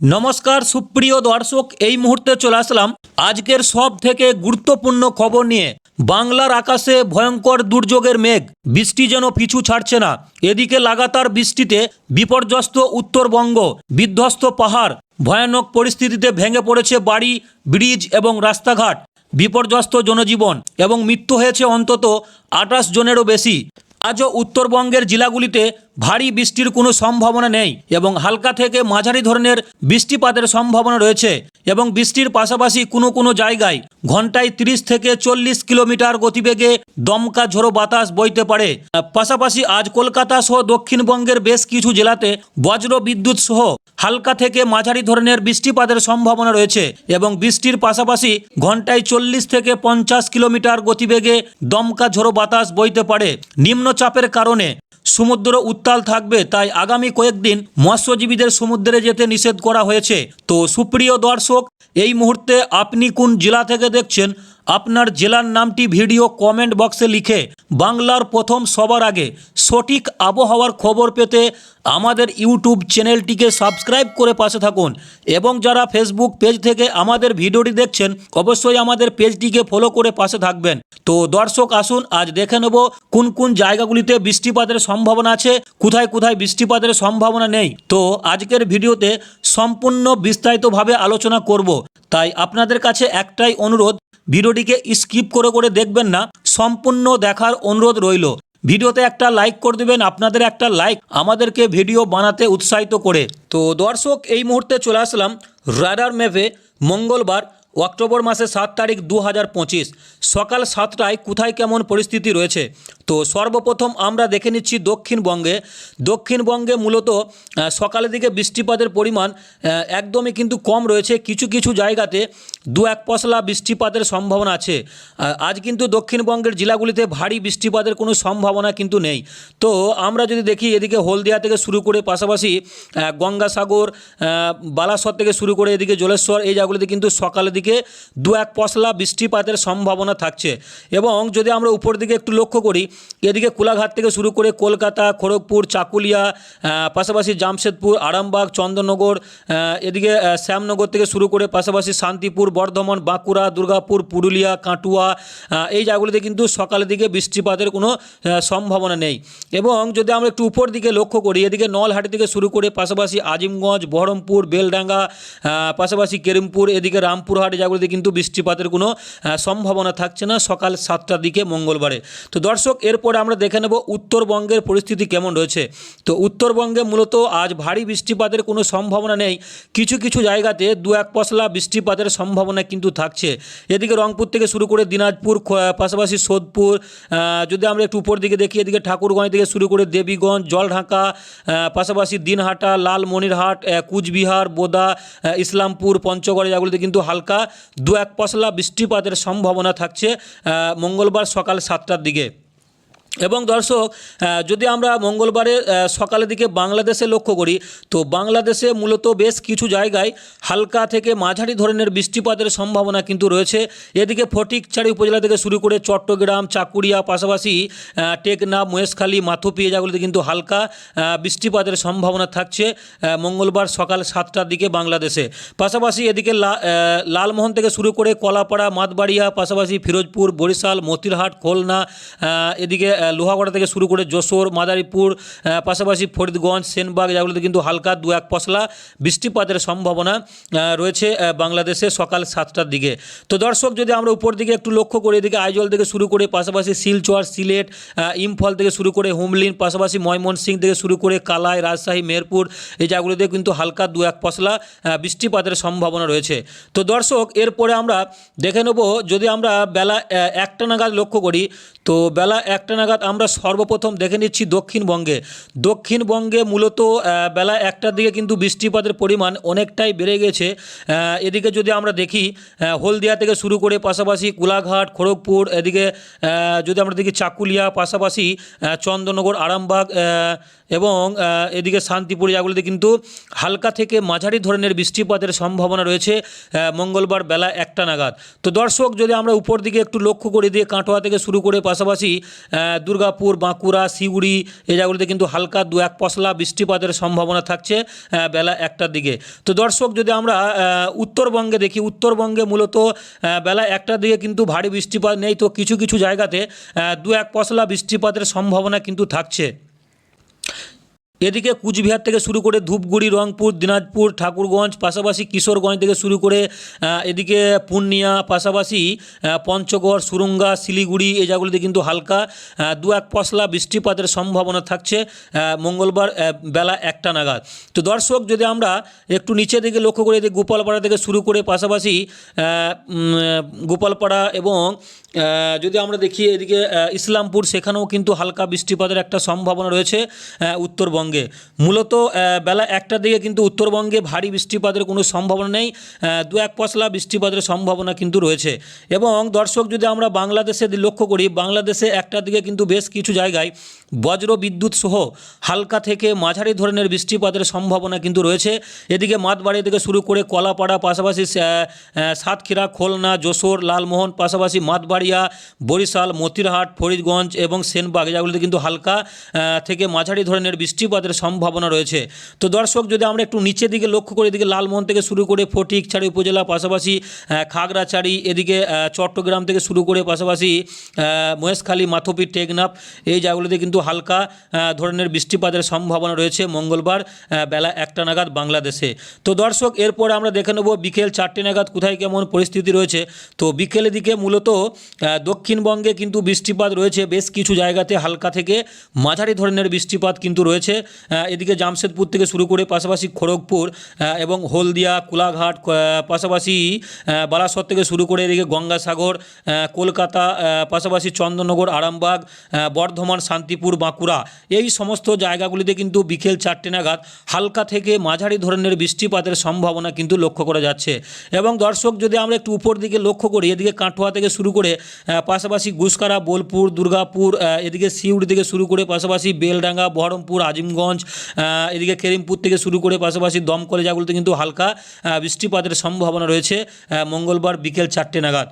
নমস্কার, সুপ্রিয় দর্শক, এই মুহূর্তে চলে আসলাম আজকের সব থেকে গুরুত্বপূর্ণ খবর নিয়ে। বাংলার আকাশে ভয়ঙ্কর দুর্যোগের মেঘ, বৃষ্টি যেন পিছু ছাড়ছে না। এদিকে লাগাতার বৃষ্টিতে বিপর্যস্ত উত্তরবঙ্গ, বিধ্বস্ত পাহাড়, ভয়ানক পরিস্থিতিতে ভেঙে পড়েছে বাড়ি, ব্রিজ এবং রাস্তাঘাট, বিপর্যস্ত জনজীবন এবং মৃত্যু হয়েছে অন্তত আঠাশ জনেরও বেশি। আজও উত্তরবঙ্গের জেলাগুলিতে ভারী বৃষ্টির কোনো সম্ভাবনা নেই এবং হালকা থেকে মাঝারি ধরনের বৃষ্টিপাতের সম্ভাবনা রয়েছে এবং বৃষ্টির পাশাপাশি কোনো কোনো জায়গায় ঘন্টায় তিরিশ থেকে চল্লিশ কিলোমিটার গতিবেগে দমকা ঝোড়ো বাতাস বইতে পারে। পাশাপাশি আজ কলকাতা সহ দক্ষিণবঙ্গের বেশ কিছু জেলাতে বজ্র বিদ্যুৎ সহ হালকা থেকে মাঝারি ধরনের বৃষ্টিপাতের সম্ভাবনা রয়েছে এবং বৃষ্টির পাশাপাশি ঘন্টায় চল্লিশ থেকে পঞ্চাশ কিলোমিটার গতিবেগে দমকা ঝোড়ো বাতাস বইতে পারে। নিম্নচাপের কারণে সমুদ্র উত্তাল থাকবে, তাই আগামী কয়েকদিন মৎস্যজীবীদের সমুদ্রে যেতে নিষেধ করা হয়েছে। তো সুপ্রিয় দর্শক, এই মুহূর্তে আপনি কোন জেলা থেকে দেখছেন, আপনার জেলার নামটি ভিডিও কমেন্ট বক্সে লিখে বাংলার প্রথম সবার আগে সঠিক আবহাওয়ার খবর পেতে আমাদের ইউটিউব চ্যানেলটিকে সাবস্ক্রাইব করে পাশে থাকুন। এবং যারা ফেসবুক পেজ থেকে আমাদের ভিডিওটি দেখছেন, অবশ্যই আমাদের পেজটিকে ফলো করে পাশে থাকবেন। তো দর্শক, আসুন, আজ দেখে নেব কোন কোন জায়গাগুলিতে বৃষ্টিপাতের সম্ভাবনা আছে, কোথায় কোথায় বৃষ্টিপাতের সম্ভাবনা নেই। তো আজকের ভিডিওতে সম্পূর্ণ বিস্তারিতভাবে আলোচনা করব। তাই আপনাদের কাছে একটাই অনুরোধ, ভিডিওটিকে স্কিপ করে করে দেখবেন না, সম্পূর্ণ দেখার অনুরোধ রইল। ভিডিওতে একটা লাইক করে দেবেন, আপনাদের একটা লাইক আমাদেরকে ভিডিও বানাতে উৎসাহিত করে। তো দর্শক, এই মুহূর্তে চলে আসলাম রাডার ম্যাপে, মঙ্গলবার, অক্টোবর মাসে সাত তারিখ দু হাজার পঁচিশ। সকাল সাতটায় কোথায় কেমন পরিস্থিতি রয়েছে? তো সর্বপ্রথম আমরা দেখে নিচ্ছি দক্ষিণবঙ্গে। দক্ষিণবঙ্গে মূলত সকালের দিকে বৃষ্টিপাতের পরিমাণ একদমই কিন্তু কম রয়েছে। কিছু কিছু জায়গাতে দু এক পশলা বৃষ্টিপাতের সম্ভাবনা আছে। আজ কিন্তু দক্ষিণবঙ্গের জেলাগুলিতে ভারী বৃষ্টিপাতের কোনো সম্ভাবনা কিন্তু নেই। তো আমরা যদি দেখি, এদিকে হলদিয়া থেকে শুরু করে পাশাপাশি গঙ্গাসাগর বালাসর থেকে শুরু করে এদিকে জলেশ্বর, এই জায়গাগুলিতে কিন্তু সকালের দিকে দু এক পশলা বৃষ্টিপাতের সম্ভাবনা থাকছে। এবং যদি আমরা উপর দিকে একটু লক্ষ্য করি, এদিকে কোলাঘাট থেকে শুরু করে কলকাতা, খড়গপুর, চাকুলিয়া পাশাপাশি জামশেদপুর, আরামবাগ চন্দননগর এদিকে শ্যামনগর থেকে শুরু করে পাশাপাশি শান্তিপুর, বর্ধমান, বাঁকুড়া, দুর্গাপুর, পুরুলিয়া, কাটুয়া এই জায়গাগুলিতে কিন্তু সকালের দিকে বৃষ্টিপাতের কোনো সম্ভাবনা নেই। এবং যদি আমরা একটু উপর দিকে লক্ষ্য করি, এদিকে নলহাটি থেকে শুরু করে পাশাপাশি আজিমগঞ্জ, বহরমপুর, বেলডাঙ্গা পাশাপাশি কেরিমপুর, এদিকে রামপুরহাট জায়গাগুলিতে কিন্তু বৃষ্টিপাতের কোনো সম্ভাবনা থাকছে না, সকাল সাতটার দিকে মঙ্গলবারে। তো দর্শক, এরপরে আমরা দেখে নেব উত্তরবঙ্গের পরিস্থিতি কেমন রয়েছে। তো উত্তরবঙ্গে মূলত আজ ভারী বৃষ্টিপাতের কোনো সম্ভাবনা নেই। কিছু কিছু জায়গাতে দু এক পশলা বৃষ্টিপাতের সম্ভাবনা কিন্তু থাকছে। এদিকে রংপুর থেকে শুরু করে দিনাজপুর পাশাপাশি সোদপুর যদি আমরা একটু উপর দিকে দেখি, এদিকে ঠাকুরগঞ্জ থেকে শুরু করে দেবীগঞ্জ, জলঢাকা পাশাপাশি দিনহাটা, লালমনিরহাট কুচবিহার, বোদা ইসলামপুর, পঞ্চগড় জায়গাগুলিতে কিন্তু হালকা দু এক পশলা বৃষ্টিপাতের সম্ভাবনা থাকছে মঙ্গলবার সকাল সাতটার দিকে। এবং দর্শক যদি আমরা মঙ্গলবারে সকালের দিকে বাংলাদেশে লক্ষ্য করি তো বাংলাদেশে মূলত বেশ কিছু জায়গায় হালকা থেকে মাঝারি ধরনের বৃষ্টিপাতের সম্ভাবনা কিন্তু রয়েছে। এদিকে ফটিকছাড়ি উপজেলা থেকে শুরু করে চট্টগ্রাম চাকুরিয়া পাশাপাশি আহ, টেকনাফ মহেশখালী মাথুপি এই জায়গাগুলিতে কিন্তু হালকা বৃষ্টিপাতের সম্ভাবনা থাকছে মঙ্গলবার সকাল সাতটার দিকে বাংলাদেশে। পাশাপাশি এদিকে লালমোহন থেকে শুরু করে কলাপাড়া মাতবাড়িয়া পাশাপাশি ফিরোজপুর বরিশাল মতিরহাট খুলনা এদিকে লোহাগড়া থেকে শুরু করে যশোর, মাদারীপুর পাশাপাশি ফরিদগঞ্জ, সেনবাগ জায়গাগুলিতে কিন্তু হালকা দু এক পশলা বৃষ্টিপাতের সম্ভাবনা রয়েছে বাংলাদেশে সকাল সাতটার দিকে। তো দর্শক, যদি আমরা উপর দিকে একটু লক্ষ্য করি, এদিকে আইজল থেকে শুরু করে পাশাপাশি শিলচর, সিলেট ইম্ফল থেকে শুরু করে হুমলিন, পাশাপাশি ময়মনসিং থেকে শুরু করে কালাই, রাজশাহী, মেহেরপুর এই জায়গাগুলিতে কিন্তু হালকা দু এক পশলা বৃষ্টিপাতের সম্ভাবনা রয়েছে। তো দর্শক, এরপরে আমরা দেখে নেব, যদি আমরা বেলা একটা নাগাদ লক্ষ্য করি তো বেলা একটা নাগাদ আমরা সর্বপ্রথম দেখে নিচ্ছি দক্ষিণবঙ্গে। দক্ষিণবঙ্গে মূলত বেলা একটার দিকে কিন্তু বৃষ্টিপাতের পরিমাণ অনেকটাই বেড়ে গেছে। এদিকে যদি আমরা দেখি হলদিয়া থেকে শুরু করে পাশাপাশি কোলাঘাট, খড়গপুর, এদিকে যদি আমরা দেখি চাকুলিয়া, পাশাপাশি চন্দ্রনগর, আরামবাগ এবং এদিকে শান্তিপুর জায়গাগুলিতে কিন্তু হালকা থেকে মাঝারি ধরনের বৃষ্টিপাতের সম্ভাবনা রয়েছে মঙ্গলবার বেলা একটা নাগাদ। তো দর্শক, যদি আমরা উপর দিকে একটু লক্ষ্য করে দিয়ে কাটোয়া থেকে শুরু করে পাশাপাশি দুর্গাপুর, বাঁকুড়া, শিউড়ি এই জায়গাগুলিতে কিন্তু হালকা দু এক পশলা বৃষ্টিপাতের সম্ভাবনা থাকছে বেলা একটার দিকে। তো দর্শক, যদি আমরা উত্তরবঙ্গে দেখি, উত্তরবঙ্গে মূলত বেলা একটার দিকে কিন্তু ভারী বৃষ্টিপাত নেই। তো কিছু কিছু জায়গাতে দু এক পশলা বৃষ্টিপাতের সম্ভাবনা কিন্তু থাকছে। এদিকে কুচবিহার থেকে শুরু করে ধূপগুড়ি, রংপুর, দিনাজপুর, ঠাকুরগঞ্জ, পাশাপাশি কিশোরগঞ্জ থেকে শুরু করে এদিকে পূর্ণিয়া, পাশাপাশি পঞ্চগড়, সুরুঙ্গা, শিলিগুড়ি এই জায়গাগুলিতে কিন্তু হালকা দু এক পশলা বৃষ্টিপাতের সম্ভাবনা থাকছে মঙ্গলবার বেলা একটা নাগাদ। তো দর্শক, যদি আমরা একটু নিচে দিকে লক্ষ্য করে গোপালপাড়া থেকে শুরু করে, পাশাপাশি গোপালপাড়া এবং যদি আমরা দেখি এদিকে ইসলামপুর, সেখানেও কিন্তু হালকা বৃষ্টিপাতের একটা সম্ভাবনা রয়েছে উত্তরবঙ্গে। মূলত বেলা একটার দিকে কিন্তু উত্তরবঙ্গে ভারী বৃষ্টিপাতের কোনো সম্ভাবনা নেই দু এক পশলা বৃষ্টিপাতের সম্ভাবনা কিন্তু রয়েছে। এবং দর্শক, যদি আমরা বাংলাদেশে লক্ষ্য করি, বাংলাদেশে একটার দিকে কিন্তু বেশ কিছু জায়গায় বজ্র বিদ্যুৎ সহ হালকা থেকে মাঝারি ধরনের বৃষ্টিপাতের সম্ভাবনা কিন্তু রয়েছে। এদিকে মাতবাড়ি থেকে শুরু করে কলাপাড়া, পাশাপাশি সাতক্ষীরা, খুলনা, যশোর, লালমোহন, পাশাপাশি মাতবাড়িয়া বরিশাল, মতিরহাট, ফরিদগঞ্জ এবং সেনবাগ জায়গাগুলিতে কিন্তু হালকা থেকে মাঝারি ধরনের বৃষ্টিপাতের সম্ভাবনা রয়েছে। তো দর্শক, যদি আমরা একটু নিচের দিকে লক্ষ্য করি, এদিকে লালমোহন থেকে শুরু করে ফটিকছড়ি উপজেলা, পাশাপাশি খাগড়াছড়ি, এদিকে চট্টগ্রাম থেকে শুরু করে পাশাপাশি মহেশখালী মাথপি টেকনাফ, এই জায়গাগুলিতে কিন্তু হালকা ধরনের বৃষ্টিপাতের সম্ভাবনা রয়েছে মঙ্গলবার বেলা একটা নাগাদ বাংলাদেশে। তো দর্শক, এরপর আমরা দেখে নেব বিকেল চারটে নাগাদ কোথায় কেমন পরিস্থিতি রয়েছে। তো বিকেলের দিকে মূলত দক্ষিণবঙ্গে কিন্তু বৃষ্টিপাত রয়েছে, বেশ কিছু জায়গাতে হালকা থেকে মাঝারি ধরনের বৃষ্টিপাত কিন্তু রয়েছে। এদিকে জামশেদপুর থেকে শুরু করে পাশাপাশি খড়গপুর এবং হলদিয়া, কোলাঘাট পাশাপাশি বারাসত থেকে শুরু করে এদিকে গঙ্গাসাগর কলকাতা পাশাপাশি চন্দননগর, আরামবাগ বর্ধমান, শান্তিপুর, বাঁকুড়া। এই সমস্ত জায়গাগুলিতে কিন্তু বিকেল চারটে নাগাদ হালকা থেকে মাঝারি ধরনের বৃষ্টিপাতের সম্ভাবনা কিন্তু লক্ষ্য করা যাচ্ছে। এবং দর্শক, যদি আমরা একটু উপর দিকে লক্ষ্য করি, এদিকে কাটোয়া থেকে শুরু করে পাশাপাশি গুসকারা, বোলপুর, দুর্গাপুর এদিকে সিউড়ি থেকে শুরু করে পাশাপাশি বেলডাঙ্গা, বহরমপুর, আজিমগঞ্জ এদিকে কেরিমপুর থেকে শুরু করে পাশাপাশি দমকলে জায়গাগুলিতে কিন্তু হালকা বৃষ্টিপাতের সম্ভাবনা রয়েছে মঙ্গলবার বিকেল চারটে নাগাদ।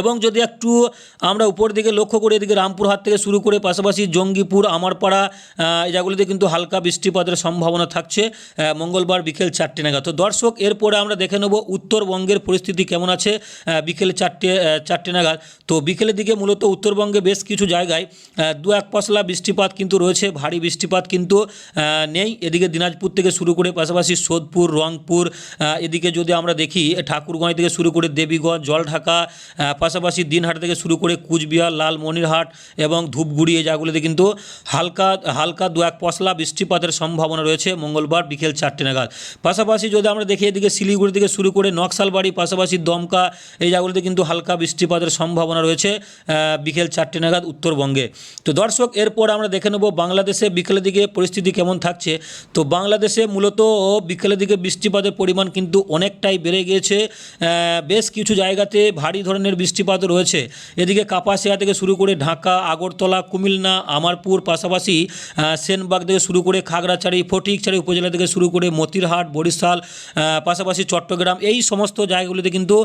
এবং যদি একটু আমরা উপর দিকে লক্ষ্য করি, এদিকে রামপুরহাট থেকে শুরু করে পাশাপাশি জঙ্গিপুর, আমারপাড়া জায়গাগুলিতে কিন্তু হালকা বৃষ্টিপাতের সম্ভাবনা থাকছে মঙ্গলবার বিকেল চারটে নাগাদ। তো দর্শক, এরপরে আমরা দেখে নেব উত্তরবঙ্গের পরিস্থিতি কেমন আছে বিকেল চারটে চারটে নাগাদ। তো বিকেলের দিকে মূলত উত্তরবঙ্গে বেশ কিছু জায়গায় দু এক পশলা বৃষ্টিপাত কিন্তু রয়েছে, ভারী বৃষ্টিপাত কিন্তু নেই। এদিকে দিনাজপুর থেকে শুরু করে পাশাপাশি সোদপুর, রংপুর এদিকে যদি আমরা দেখি ঠাকুরগঞ্জ থেকে শুরু করে দেবীগঞ্জ, জলঢাকা পাশাপাশি দিনহাট থেকে শুরু করে কুচবিহার, লালমনিরহাট এবং ধূপগুড়ি এই জায়গাগুলিতে কিন্তু হালকা হালকা দু এক পশলা বৃষ্টিপাতের সম্ভাবনা রয়েছে মঙ্গলবার বিকেল চারটে নাগাদ। পাশাপাশি যদি আমরা দেখি এদিকে শিলিগুড়ি থেকে শুরু করে নকশালবাড়ি, পাশাপাশি দমকা এই জায়গাগুলিতে কিন্তু হালকা বৃষ্টিপাতের সম্ভাবনা রয়েছে বিকেল চারটে নাগাদ উত্তরবঙ্গে। তো দর্শক, এরপর আমরা দেখে নেব বাংলাদেশে বিকেলের দিকে পরিস্থিতি কেমন থাকছে। তো বাংলাদেশে মূলত বিকেলের দিকে বৃষ্টিপাতের পরিমাণ কিন্তু অনেকটাই বেড়ে গিয়েছে বেশ কিছু জায়গাতে ভারী ধরনের বৃষ্টিপাত রয়েছে। এদিকে কাপাসিয়া থেকে শুরু করে ঢাকা, আগরতলা, কুমিল্লা, আমারপুর পাশাপাশি সেনবাগ থেকে শুরু করে খাগড়াছড়ি, ফটিকছড়ি উপজেলা থেকে শুরু করে মতিরহাট, বরিশাল পাশাপাশি চট্টগ্রাম, এই সমস্ত জায়গাগুলিতে কিন্তু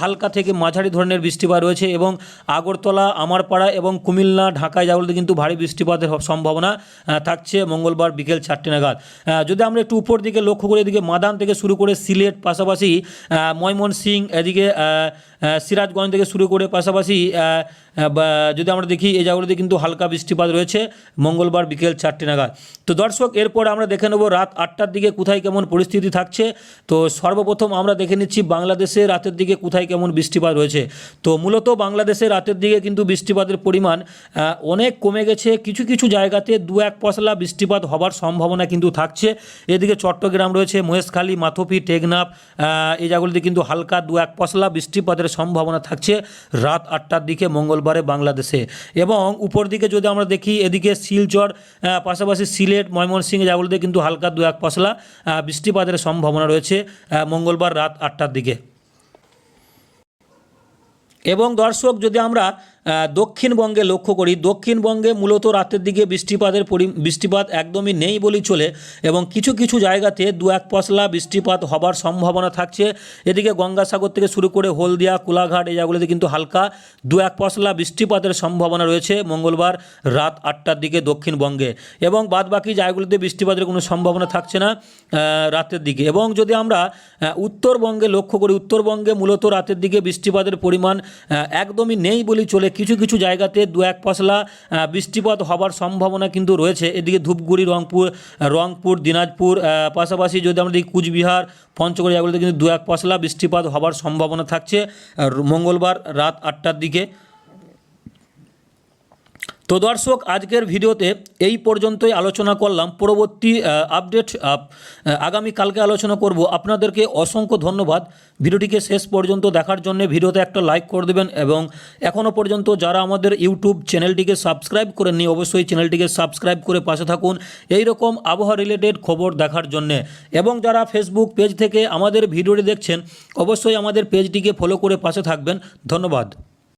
হালকা থেকে মাঝারি ধরনের বৃষ্টিপাত রয়েছে এবং আগরতলা, আমারপাড়া এবং কুমিল্লা, ঢাকায় জায়গাগুলিতে কিন্তু ভারী বৃষ্টিপাতের সম্ভাবনা থাকছে মঙ্গলবার বিকেল চারটে নাগাদ। যদি আমরা একটু উপর দিকে লক্ষ্য করি, এদিকে মাদান থেকে শুরু করে সিলেট, পাশাপাশি ময়মনসিং এদিকে সিরাজগঞ্জ থেকে শুরু করে পাশাপাশি যদি আমরা দেখি, এই জায়গাগুলিতে কিন্তু হালকা বৃষ্টিপাত রয়েছে মঙ্গলবার বিকেল চারটে নাগাদ। তো দর্শক, এরপর আমরা দেখে নেব রাত আটটার দিকে কোথায় কেমন পরিস্থিতি থাকছে। তো সর্বপ্রথম আমরা দেখে নিচ্ছি বাংলাদেশে রাতের দিকে কোথায় কেমন বৃষ্টিপাত রয়েছে। তো মূলত বাংলাদেশে রাতের দিকে কিন্তু বৃষ্টিপাতের পরিমাণ অনেক কমে গেছে। কিছু কিছু জায়গাতে দু, এক পশলা বৃষ্টিপাত হবার সম্ভাবনা কিন্তু থাকছে। এদিকে চট্টগ্রাম রয়েছে, মহেশখালী, মাথপি, টেকনাফ এই জায়গাগুলিতে কিন্তু হালকা দু, এক পশলা বৃষ্টিপাতের সম্ভাবনা থাকছে রাত আটটার দিকে মঙ্গলবারে বাংলাদেশে। এবং উপর দিকে যদি আমরা দেখি, এদিকে শিলচর পাশাপাশি সিলেট ময়মনসিং জায়গাগুলিতে কিন্তু হালকা দু এক পশলা বৃষ্টিপাতের সম্ভাবনা রয়েছে মঙ্গলবার রাত আটটার দিকে। এবং দর্শক, যদি আমরা দক্ষিণবঙ্গে লক্ষ্য করি। দক্ষিণবঙ্গে মূলত রাতের দিকে বৃষ্টিপাতের পরি বৃষ্টিপাত একদমই নেই বলেই চলে এবং কিছু কিছু জায়গাতে দু এক পশলা বৃষ্টিপাত হবার সম্ভাবনা থাকছে। এদিকে গঙ্গাসাগর থেকে শুরু করে হলদিয়া, কোলাঘাট এই জায়গাগুলিতে কিন্তু হালকা দু এক পশলা বৃষ্টিপাতের সম্ভাবনা রয়েছে মঙ্গলবার রাত আটটার দিকে দক্ষিণবঙ্গে এবং বাদবাকি জায়গাগুলিতে বৃষ্টিপাতের কোনো সম্ভাবনা থাকছে না রাতের দিকে। এবং যদি আমরা উত্তরবঙ্গে লক্ষ্য করি, উত্তরবঙ্গে মূলত রাতের দিকে বৃষ্টিপাতের পরিমাণ একদমই নেই বলেই চলে কিছু কিছু জায়গাতে দু এক পশলা বৃষ্টিপাত হবার সম্ভাবনা কিন্তু রয়েছে। এদিকে ধূপগুড়ি, রংপুর রংপুর, দিনাজপুর পাশাপাশি যদি আমরা দেখি কুচবিহার, পঞ্চগড় জায়গাগুলোতে কিন্তু দু এক পশলা বৃষ্টিপাত হবার সম্ভাবনা থাকছে। মঙ্গলবার রাত আটটার দিকে তো দর্শক, আজকের ভিডিওতে এই পর্যন্তই আলোচনা করলাম। পরবর্তী আপডেট আগামী কালকে আলোচনা করব। আপনাদেরকে অসংখ্য ধন্যবাদ। ভিডিওটিকে শেষ পর্যন্ত দেখার জন্য ভিডিওতে একটা লাইক করে দেবেন এবং এখনও পর্যন্ত যারা আমাদের ইউটিউব চ্যানেলটিকে সাবস্ক্রাইব করেননি, অবশ্যই চ্যানেলটিকে সাবস্ক্রাইব করে পাশে থাকুন। এই রকম আবহাওয়া রিলেটেড খবর দেখার জন্যে। এবং যারা ফেসবুক পেজ থেকে আমাদের ভিডিওটি দেখছেন, অবশ্যই আমাদের পেজটিকে ফলো করে পাশে থাকবেন। ধন্যবাদ।